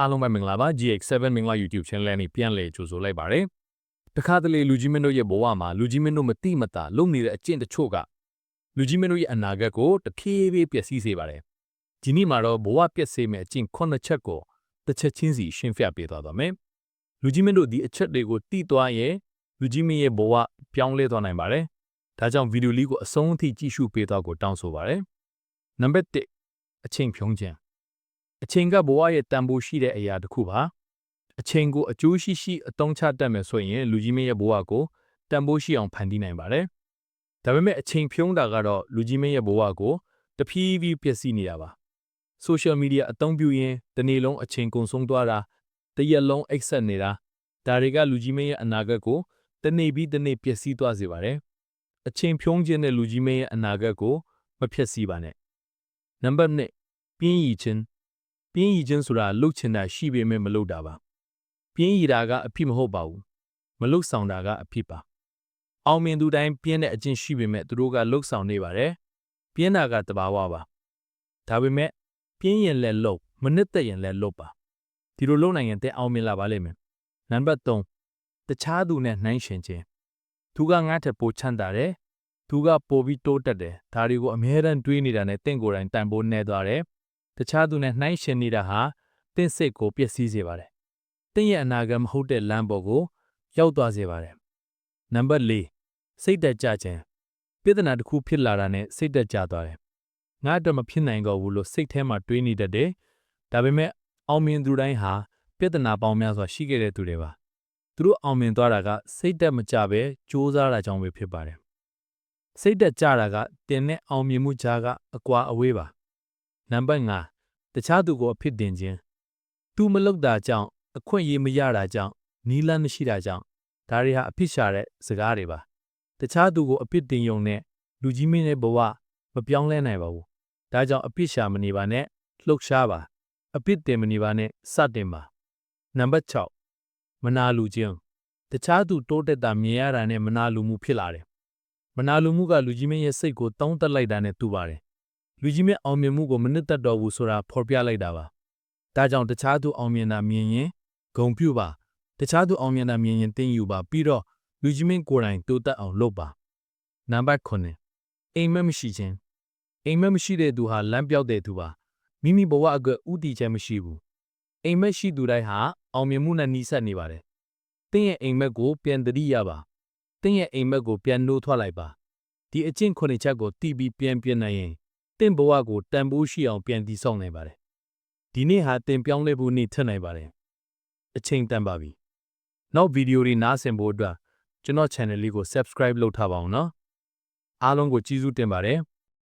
အားလုံးပဲမင်္ဂလာပါ GX7 မင်္ဂလာ YouTube channel နဲ့ပြန်လည်ကြိုဆိုလိုက်ပါတယ်တခါတလေလူကြီးမင်းတို့ရဲ့ဘဝမှာလူကြီးမင်းတို့မတိမတာလုပ်နေတဲ့အကျင့်တချို့ကလူကြီးမင်းတို့ရဲ့အနာဂတ်ကိုတဖြည်းဖြည်းပျက်စီးစေပါတယ်ဒီနေ့မှာတော့ဘဝပျက်စေမယ့်အကျင့်ခုနှစ်ချက်ကိုတစ်ချက်ချင်းစီရှင်းပြပေးသွားပါမယ်လူကြီးမင်းတို့ဒီအချက်တွေကိုတိသွားရင်လူကြီးမင်းရဲ့ဘဝပြောင်းလဲသွားနိုင်ပါတယ်ဒါကြောင့်ဗီဒီယိုလေးကိုအဆုံးအထိကြည့်ရှုပေးသွားကိုတောင်းဆိုပါတယ်နံပါတ်1အချိန်ဖြုံးခြင်း အချိန်ကဘဝရဲ့တန်ဖိုးရှိတဲ့အရာတစ်ခုပါအချိန်ကိုအကျိုးရှိရှိအသုံးချတတ်မယ်ဆိုရင်လူကြီးမင်းရဲ့ဘဝကိုတန်ဖိုးရှိအောင်ဖန်တီးနိုင်ပါတယ်ဒါပေမဲ့အချိန်ဖြုံးတာကတော့လူကြီးမင်းရဲ့ဘဝကိုတဖြည်းဖြည်းပျက်စီးနေတာပါ social media အသုံးပြုရင်တနေ့လုံးအချိန်ကုန်ဆုံးသွားတာတရက်လုံးအိတ်ဆက်နေတာဒါတွေကလူကြီးမင်းရဲ့အနာဂတ်ကိုတနေ့ပြီးတနေ့ပျက်စီးသွားစေပါတယ်အချိန်ဖြုံးခြင်းနဲ့လူကြီးမင်းရဲ့အနာဂတ်ကိုမဖျက်ဆီးပါနဲ့နံပါတ်1ပြင်းရည်ခြင်း ပြင်းရည်ခြင်းဆိုတာလှုပ်ချင်တာရှိပေမဲ့မလှုပ်တာပါပြင်းရည်တာကအဖြစ်မဟုတ်ပါဘူးမလှုပ်ဆောင်တာကအဖြစ်ပါအောင်မြင်သူတိုင်းပြင်းတဲ့အကျင့်ရှိပေမဲ့သူတို့ကလှုပ်ဆောင်နေပါတယ်ပြင်းတာကတဘာဝပါဒါပေမဲ့ပြင်းရင်လည်းလှုပ်မနစ်သက်ရင်လည်းလှုပ်ပါဒီလိုလှုပ်နိုင်ရင်တဲ့အောင်မြင်လာပါလိမ့်မယ်နံပါတ်3တခြားသူနဲ့နှိုင်းယှဉ်ခြင်းသူကငါ့ထက်ပိုချမ်းသာတယ်သူကပိုပြီးတိုးတက်တယ်ဒါတွေကိုအမြဲတမ်းတွေးနေတာနဲ့တင့်ကိုယ်တိုင်တန်ဖိုးနေသွားတယ် တခြားသူနဲ့နှိုင်းယှဉ်နေတာဟာတင့်စိတ်ကိုပျက်စီးစေပါတယ်တင့်ရဲ့အနာဂတ်မဟုတ်တဲ့လမ်းပေါ်ကိုရောက်သွားစေပါတယ်နံပါတ်4စိတ်တက်ကြခြင်းပြဿနာတစ်ခုဖြစ်လာတာနဲ့စိတ်တက်ကြသွားတယ်ငါအတွက်မဖြစ်နိုင်တော့ဘူးလို့စိတ်ထဲမှာတွေးနေတတ်တယ်ဒါပေမဲ့အောင်မြင်သူတိုင်းဟာပြဿနာပေါင်းများစွာရှိခဲ့တဲ့သူတွေပါသူတို့အောင်မြင်သွားတာကစိတ်တက်မကြပဲစူးစမ်းတာကြောင့်ပဲဖြစ်ပါတယ်စိတ်တက်ကြတာကတင်တဲ့အောင်မြင်မှုကြားကအကွာအဝေးပါ နံပါတ်5တခြားသူကိုအဖြစ်တင်ခြင်းသူမလုပ်တာကြောင့်အခွင့်အရေးမရတာကြောင့်နီးလန်းမရှိတာကြောင့်ဒါတွေဟာအဖြစ်ရှာတဲ့စကားတွေပါတခြားသူကိုအဖြစ်တင်ယုံနဲ့လူကြီးမင်းရဲ့ဘဝမပြောင်းလဲနိုင်ပါဘူးဒါကြောင့်အဖြစ်ရှာမနေပါနဲ့လှုပ်ရှားပါအဖြစ်တင်မနေပါနဲ့စတင်ပါနံပါတ်6မနာလူခြင်းတခြားသူတိုးတက်တာမြင်ရတာနဲ့မနာလူမှုဖြစ်လာတယ်မနာလူမှုကလူကြီးမင်းရဲ့စိတ်ကိုတောင်းတက်လိုက်တာနဲ့တူပါတယ် လူကြီးမင်းအောင်မြင်မှုကိုမနစ်သက်တော့ဘူးဆိုတာဖော်ပြလိုက်တာပါဒါကြောင့်တခြားသူအောင်မြင်တာမြင်ရင်ဂုံပြုပါတခြားသူအောင်မြင်တာမြင်ရင်တင်းယူပါပြီးတော့လူကြီးမင်းကိုယ်တိုင်တိုးတက်အောင်လုပ်ပါနံပါတ်9အိမ်မက်မရှိခြင်းအိမ်မက်မရှိတဲ့သူဟာလမ်းပြောက်တဲ့သူပါမိမိဘဝအတွက်ဥတီချက်မရှိဘူးအိမ်မက်ရှိသူတိုင်းဟာအောင်မြင်မှုနဲ့နှီးစပ်နေပါတယ်တင်းရဲ့အိမ်မက်ကိုပြန်တတိရပါတင်းရဲ့အိမ်မက်ကိုပြန်နှိုးထွက်လိုက်ပါဒီအကျင့်ခုနှစ်ချက်ကိုတီးပြီးပြန်ပြနိုင်ရင် တင့်ဘဝကိုတန်ဖိုးရှိအောင်ပြန်တည်ဆောက်နိုင်ပါတယ်ဒီနေ့ဟာတင်ပြောင်းလဲဖို့နေ့ထက်နိုင်ပါတယ်အချိန်တန်ပါပြီနောက်ဗီဒီယိုတွေနားဆင်ဖို့အတွက်ကျွန်တော် channel လေးကို subscribe လုပ်ထားပါအောင်နော်အားလုံးကိုကျေးဇူးတင်ပါတယ်